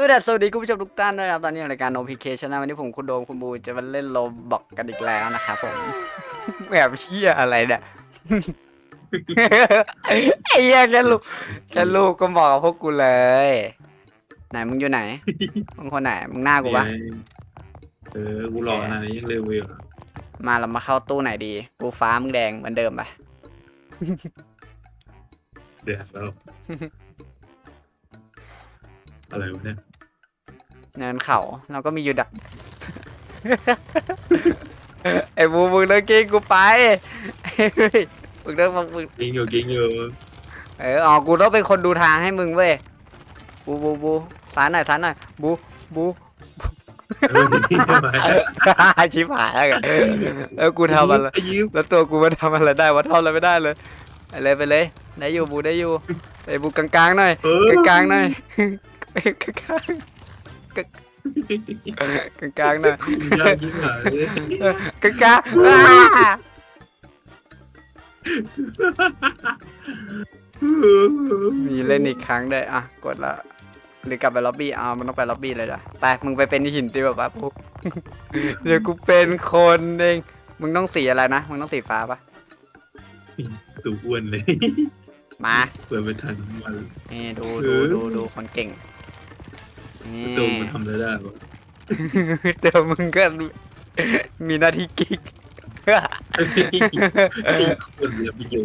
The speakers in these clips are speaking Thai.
ตัวเด็ดสวัสดีคุณผู้ชมทุกท่านด้วยนะครับ ตอนนี้ในรายการ OPK ชนะวันนี้ผมคุณโดมคุณบูจะมาเล่นโลบอกกันอีกแล้วนะครับผม แบบเชี่ยอะไรเนี่ยไอ้เหี้ยแค่ลูกแค่ลูกก็บอกกับพวกกูเลย ไหนมึงอยู่ไหนมึงคนไหนมึงหน้ากูปะเออ กูรอขนาดนี้ยังเร็วอยู่มาเรามาเข้าตู้ไหนดี กูฟ้ามึงแดงเหมือนเดิมปะเดือดแล้วอะไรวะเนี่ย เนินเขาเราก็มีอยู่ดัก ไอ้บูมึงเลิกกิ้งกูไปมึงเลิกมึงกิงอยู่กิงอยู่เอออ๋อกูต้องเป็นคนดูทางให้มึงเว้ยบูบูบูซ้ายหน่อยซ้ายหน่อยบูบูเออนี่ทำไมชิบหายแล้วไงเออกูทำอะไรไอ้ยิ้มแล้วตัวกูมันทำอะไรได้วะทำอะไรไม่ได้เลยไปเลยไปเลยได้อยู่บูได้อยู่ไปบูกลางๆหน่อยเออกลางๆหน่อยกลางๆ กลางๆหน่อยยากยิ้มหายเลยกลางๆอ้ามีเล่นอีกครั้งได้วยอะกดละหรือกลับไปล็อบบี้อ่ามันต้องไปล็อบบี้เลยจ้ะไปมึงไปเป็นหินตีแบบว่าปุ๊บเดี๋ยวกูเป็นคนเองมึงต้องสีอะไรนะมึงต้องสีฟ้าปะตูอ้วนเลยมา เปิดไปทันมันนี่ดูเอดูอดูดูคนเก่ง นี่ตูมันทำอะไรได้ปะเดี๋ยวมึงก็มีหน้าที่กิ๊กคนเรียบอยู่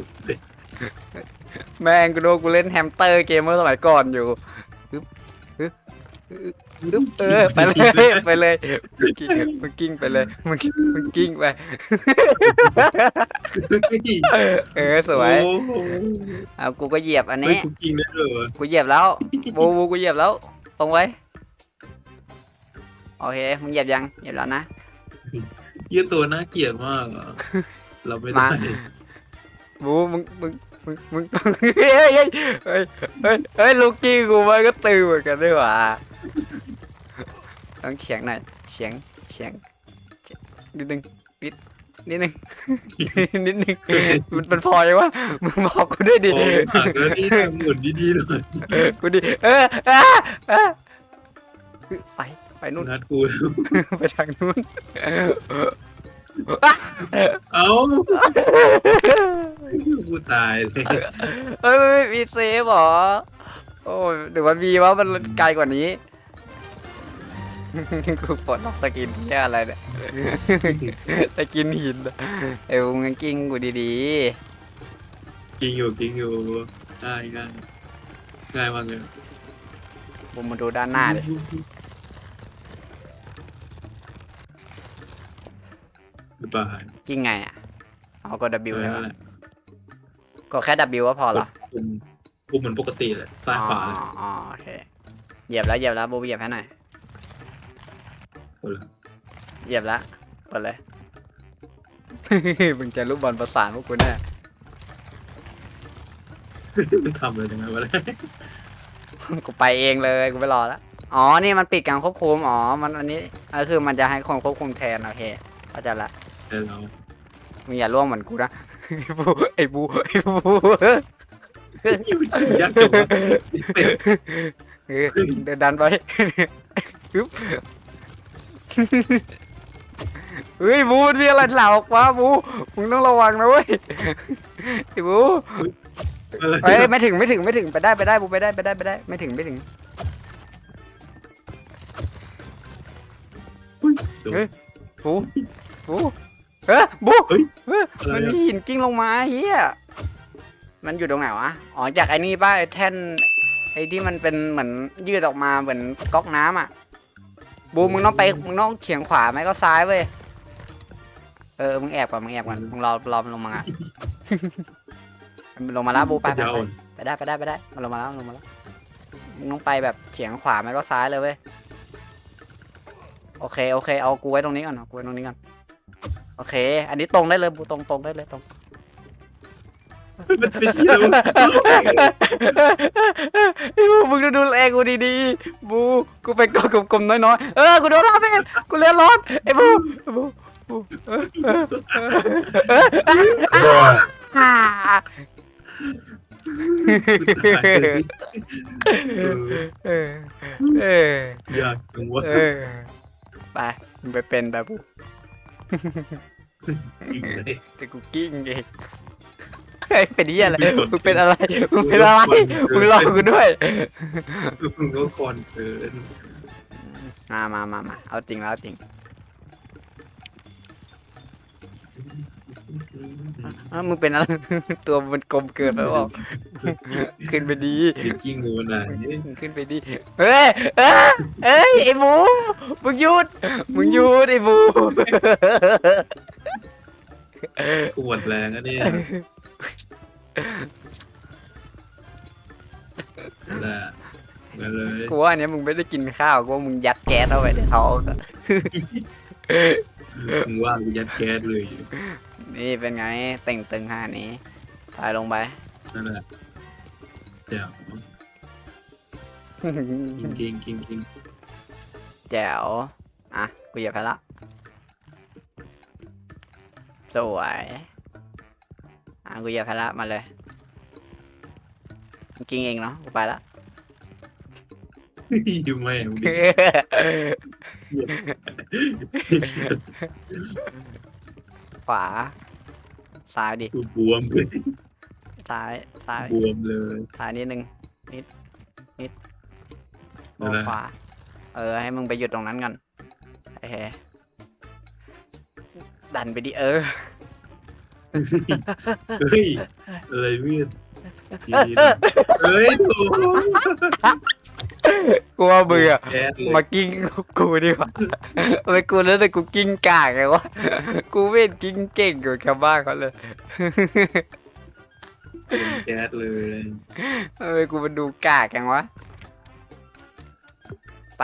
แม่งกูโดนกูเล่นแฮมสเตอร์เกมเมื่อสมัยก่อนอยู่ฮึบฮึบฮึบเออไปเลยไปเลยมึงกิ้งมึงกิ้งไปเลยมึงมึงกิ้งไปเออสวยอ้โหเอากูก็เหยียบอันนี้กูกินได้เหรอกูเหยียบแล้วบูบูกูเหยียบแล้วตรงไว้ โอเคมึงเหยียบยังเหยียบแล้วนะเยี่ยตัวน่าเกลียดมากอะเราไม่ได้มาบูมึงมึงมึงมึงเฮ้ยเฮ้ยเฮ้ยเฮ้ยเฮ้ยลูกกี้กูมันก็ตื่นเหมือนกันด้วยว่ะต้องเฉียงหน่อยเฉียงเฉียงเฉียงนิดนึงนิดนิดนึงนิดนึงมันมันพอยังวะมึงบอกกูด้วยดิโอ้ยหักแล้วนี่ทำหมุนดีๆหน่อยกูดิเอออะอะไป ไปนู่นนัดกูไปทางนู้นเอ้ากูตายเลยเอ้ยไม่มีเซฟเหรอ โอ้ยหรือว่ามีว่ามันไกลกว่านี้กูปลดล็อกสกินแค่อะไรเนี่ยสกินหินอะเอ้ยมึงกิ้งกูดีกิงอยู่กิงอยู่ง่ายง่ายง่ายมากเลยๆผมมาดูด้านหน้าดิ บ๊ายบายกิ้งไงอะเอากด W ใช่นั่ปะนแหละกดแค่ W ก็พอเหรอคุมคุมเหมือนปกติเลยซ้ายขวาเลยอ๋ออ๋อโอเคเหยียบแล้วเหยียบแล้วบูเหยียบให้หน่อยคนละเหยียบแล้วเปิดเลย มึงจะลูกบอลประสานพวกกูแน่มันทำอะไรยังไงวะเนี่ยกูไปเองเลยกูไม่รอแล้วอ๋อนี่มันปิดการควบคุมอ๋อมันอันนี้ก็คือมันจะให้คนควบคุมแทนโอเคเข้าใจละ เดี๋ยวเรามึงอย่าล่วงเหมือนกูนะ ไอ้บูไอ้บูไอ้บู ยักษ์จังวะเออเดินดันไปฮึบเฮ้ยบูมันมีอะไรเหล่าออกมาบูมึงต้องระวังนะเว้ยไอ้บูอะไรเอ้ยไม่ถึงไม่ถึงไม่ถึงไปได้ไปได้บูไปได้ไปได้ไปได้ ไม่ถึงไม่ถึงโดนเฮ้ยบูบู เออบูเฮ้ย เอออะไรมันอะมีหินกิ้งลงมาเฮียมันอยู่ตรงไหนวะ อ๋อจากไอ้นี่ป้าไอ้แท่น ไอ้ที่มันเป็นเหมือนยืดออกมาเหมือนก๊อกน้ำอะ บูมึงต้องไปมึงต้องเฉียงขวาไหมก็ซ้ายเว้ย เออมึงแอบก่อนมึงแอบก่อนมึงรอรอมันลงมาอะ มันลงมาแล้วบูไปไปยาวไปไปได้ไปได้ไปได้มันลงมาแล้วมันลงมาแล้วมึงต้องไปแบบเฉียงขวาไหมก็ซ้ายเลยเว้ยโอเคโอเคเอากูไว้ตรงนี้ก่อนเอากูไว้ตรงนี้ก่อน โอเค อันนี้ตรงได้เลยบูตรงตรงได้เลยตรง มันเป็นที่แล้วะไอ้บูมึงดูดูแรงกูดีๆ บู กูไปกดกลมๆน้อยๆ เออ กูโดนร้อนแม่งกูเลี้ยร้อนไอ้บูไอ้บูบูเออเออเออเอออ่าตายเลยเออเออเออยากจังวะเออไปมึงไปเป็นแบบกู จริงเลยแต่กูกิ้งเองเฮ้ยเป็นเหี้ยอะไรมึงเป็นอะไรมึงเป็นอะไรมึงรอกูด้วย มึงก็คอนเกินมามามามาเอาจริงแล้วเอาจริง อ้าวมึงเป็นอะไร ตัวมันกลมเกินไปเปล่าขึ้นไปดีดิกกิ้งงูไหนขึ้นไปดี เฮ้ยเอ้ยเอ้ยไอ้หมู มึงหยุด มึงหยุดไอ้หมูปวดแรงอะเนี่ยนั่นแหละมาเลย กูว่าอันเนี้ยมึงไม่ได้กินข้าวกูว่ามึงยัดแก๊สเข้าไปในท้องอะ มึงว่ากูยัดแก๊สเลยนี่เป็นไงเต่งตึงห้านี้ตายลงไปนั่นแหละเจ๋วกินกินกินกินแจ๋วอะกูเหยียบไปละสวยอะกูเหยียบไปละมาเลยมึงกินเองเนาะกูไปละ ดูแม่งดิขวา ซ้ายดิ กูบวมเลยซ้าย ซ้าย บวมเลยซ้ายนิดนึง นิด นิดลนั่นงแหละขวา เออ ให้มึงไปหยุดตรงนั้นก่อนเฮ้ยดันไปดิเออ เฮ้ย อะไรเวียนดีๆนะเฮ้ยโถ่ กูว่าเบื่อแก๊สเลยมากิ้งกูดีกว่าทำไมกูแล้วแต่กูกิ้งกากไงวะกูไม่เห็นกิ้งเก่งกว่าชาวบ้านเขาเลยแก๊สเลยทำไมกูมันดูกากจังวะไป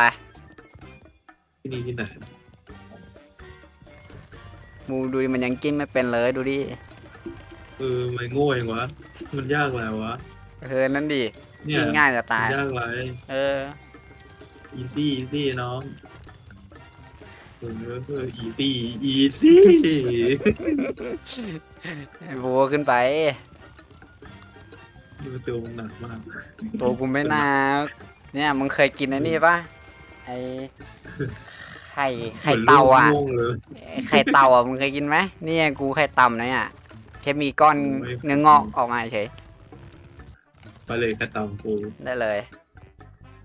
ที่นี่ที่ไหนมูดูดิมันยังกิ้งไม่เป็นเลยดูดิ เออไม่โง่เองวะ มันยากแล้ววะ เออนั่นดิเนี่ยกิ้งง่ายจะตายมันยากไรเออ อีซี่อีซี่น้องเออเอออีซี่อีซี่บัวขึ้นไปดูตัวมันหนักมาก ตัวกูไม่น่าเนี่ยมึงเคยกินไอ้นี่ปะไอไข่ไข่เต่าอะหมืนลูกม่วงเลยไข่เต่าอะมึงเคยกินไหมเนี่ยกูไข่ต่ำนะเนี่ยแค่มีก้อนโอ้ยเนื้องอกออกมาเฉย ไปเลยกระเต่าปูได้เลย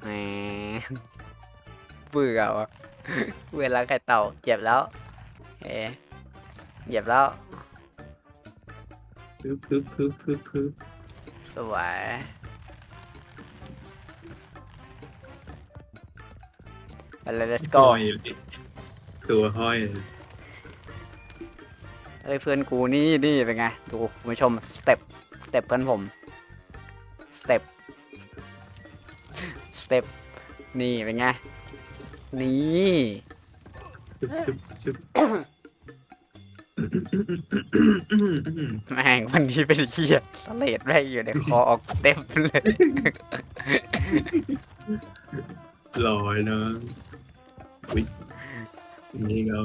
แหมเบื่อวะเวลาไข่เต่าเหยียบแล้วเอ๊ะเหยียบแล้วพึบพึบพึบพึบพึบสวยไปเลย let's ห้ go อยเลยตัวห้อยเลยเอ้ยเพื่อนกูนี่นี่เป็นไง ดูคุณผู้ชมสเต็ปสเต็ปเพื่อนผมส เต็ปสเต็ปนี่เป็นไง นี่ชึบชึบชึบแม่งวันนี้เป็นเหี้ยสเลดแม่งอยู่ในคอออกเต็มเลยลอยนะวิอันนี้ก็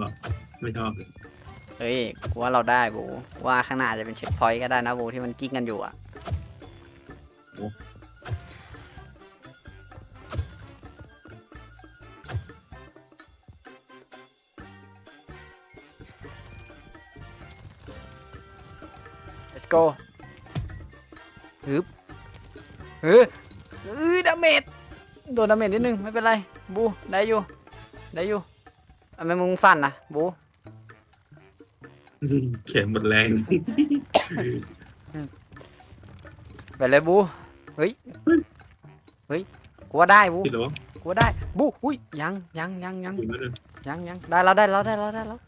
ไม่ชอบเลย เฮ้ยกูว่าเราได้บูกูว่าข้างหน้าอาจจะเป็นเช็คพอยต์ก็ได้นะบูที่มันกิ้งกันอยู่อะ go ฮึบฮึบเอ้ยดาเมจโดนดาเมจนิดนึงไม่เป็นไร บูได้อยู่ ได้อยู่ทำไมมึงสั่นนะบูแขนหมดแรงไปเลยบู เฮ้ย เฮ้ยกูว่าได้บูพี่หลวงกูว่าได้ บู อุ้ย ยังยังยังยังอยู่นั่นเลยยังยังได้แล้วได้แล้วได้แล้วได้แล้ว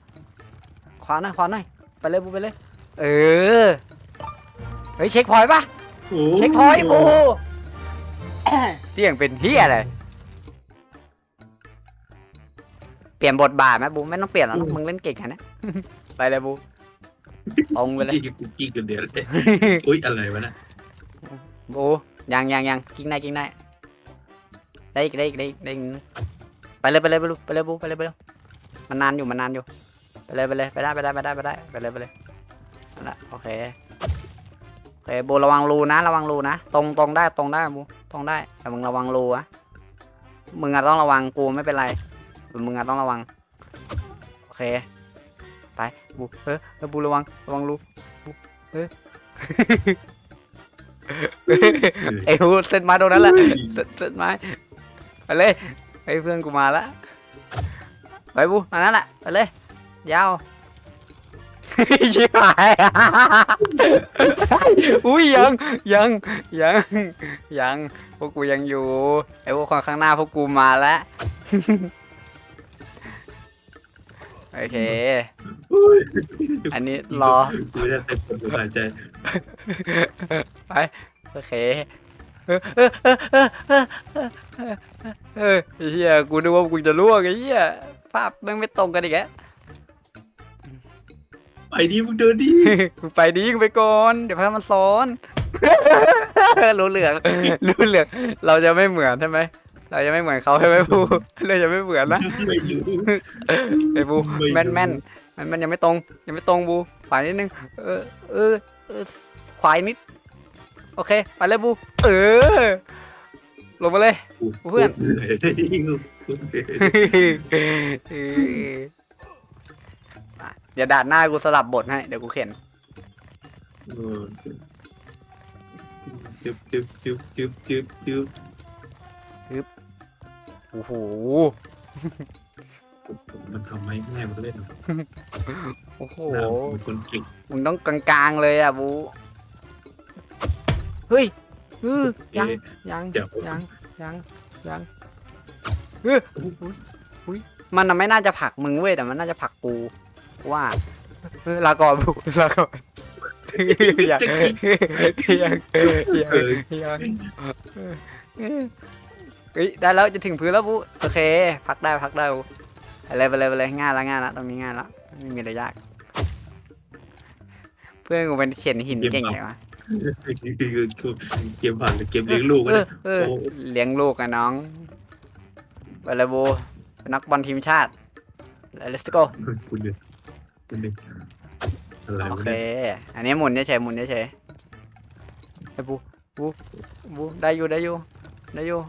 ขวาหน่อยขวาหน่อย ไปเลยบูไปเลย เออเฮ้ยเช็คพอยต์ปะโอ้เช็คพอยต์บูเที่ยงเป็นเฮียเลยเปลี่ยนบทบาทไหมบูไม่ต้องเปลี่ยนแล้วหรอกมึงเล่นเก่งแค่นี้ ไปเลยบูตรงไปเลย กี้กูกี้กันเดียวเลยอุ้ยอะไรวะน่ะบูยังยังยังกิ้งได้กิ้งได้ได้อีกได้อีกได้อีกได้อีกไปเลยไปเลยไปเลยไปเลยบูไปเลยไปเลยมันนานอยู่มันนานอยู่ไปเลยไปเลยไปได้ไปได้ไปได้ไปได้ไปเลยไปเลยนั่นแหละโอเค โอเคบูระวังรูนะ ระวังรูนะ ตรงตรงได้ตรงได้บูตรงได้ แต่มึงระวังรูอะมึงอะต้องระวังกูไม่เป็นไรมึงอะต้องระวัง โอเค ไปบูเออเออบูระวังระวังรูบูเออไอ้บูเส้นไม้ตรงนั้นแหละเส้นไม้ไปเลยไอ้เพื่อนกูมาล้วไปบูมานั่นแหละไปเลยยาว ชิบหายอุ้ยยังยังยังยังพวกกูยังอยู่ไอ้พวกคนข้างหน้าพวกกูมาแล้วโอเค อันนี้รอกูจะเต็มปวดหายใจไปโอเคเออเออเออเออเออเออไอ้เฮียกูนึกว่ากูจะล่วงไอ้เฮียภาพแม่งไม่ตรงกันอีกแล้ว ไปดิมึงเดินดิมึงไปดีมึงไปก่อน เดี๋ยวพามันซ้อน รู้เหลืองรู้เหลืองเราจะไม่เหมือนใช่ไหมเราจะไม่เหมือนเขาใช่ไหมพูเราจะไม่เหมือนนะไม่อยู่ไอ้บูไม่รู้แม่นแม่นมันมันยังไม่ตรง ยังไม่ตรงบูฝ่ายนิดนึง เออเออเออขวายนิด โอเค ไปเลยบู เออ ลงมาเลยเพื่อน เหนื่อยได้ดิกูเอออะเดี๋ยวด่านหน้ากูสลับบทให้ เดี๋ยวกูเข็น เออจึ๊บจึ๊บจึ๊บจึ๊บจึ๊บจึ๊บโอ้โห มันทำให้แม่มันเล่นโอ้โหน้ำเป็นคนเก่งมึงต้องกลางๆเลยอะบู เฮ้ยเออยัง เอ๊ะ ยัง เดี๋ยว ยัง ยัง ยังเอออุ๊ยอุ๊ยมันน่ะไม่น่าจะผลักมึงเว้ยแต่มันน่าจะผลักกู ว่าเออลาก่อนบูลาก่อนยังจะยังกินยังเออยังเฮ้ยได้แล้วจะถึงพื้นแล้วบูโอเค พักได้พักได้บูไปเลยไปเลยไปเลยง่ายละง่ายละตรงนี้ง่ายละไม่มีอะไรยาก เพื่อนกูเป็นเขียนหินเก่งไงวะเกมผ่านหรือเกมเลี้ยงลูกเออะอเนี่ยเออโอ้เลี้ยงลูกอะน้องไปเลยบูเป็นนักบอลทีมชาติ let's go คุณเนี่ย คุณเนี่ยอะไรโอวะเค เนี่ยอันนี้หมุนเฉยๆหมุนเฉยๆไอ้บูบูบูได้อยู่ได้อยู่ได้อยู่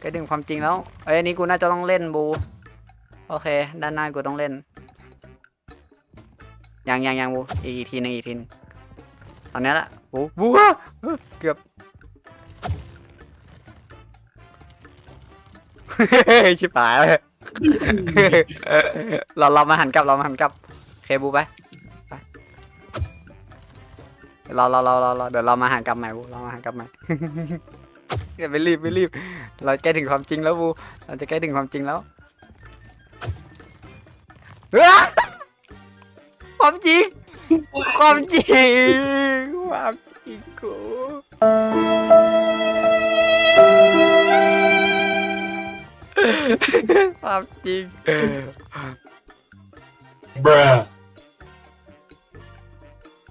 ใกล้ถึงความจริงแล้ว เอ้ยอันนี้กูน่าจะต้องเล่นบู โอเค ด้านหน้ากูต้องเล่น ยังยังยังบู อีกทีหนึงอีกทีหนึงตอนนี้ละบูบูอะเออเกือบ ชิบหายเลย เราเรามาหันกลับเรามาหันกลับ เคบูไปไปเราเราเราเราเดี๋ยวเรามาหันกลับใหม่บูเรามาหันกลับใหม่อย่าไปรีบไม่รีบ เราใกล้ถึงความจริงแล้วบูเราจะใกล้ถึงความจริงแล้วความจริงความจริงความจริงกูความจริง Bruh.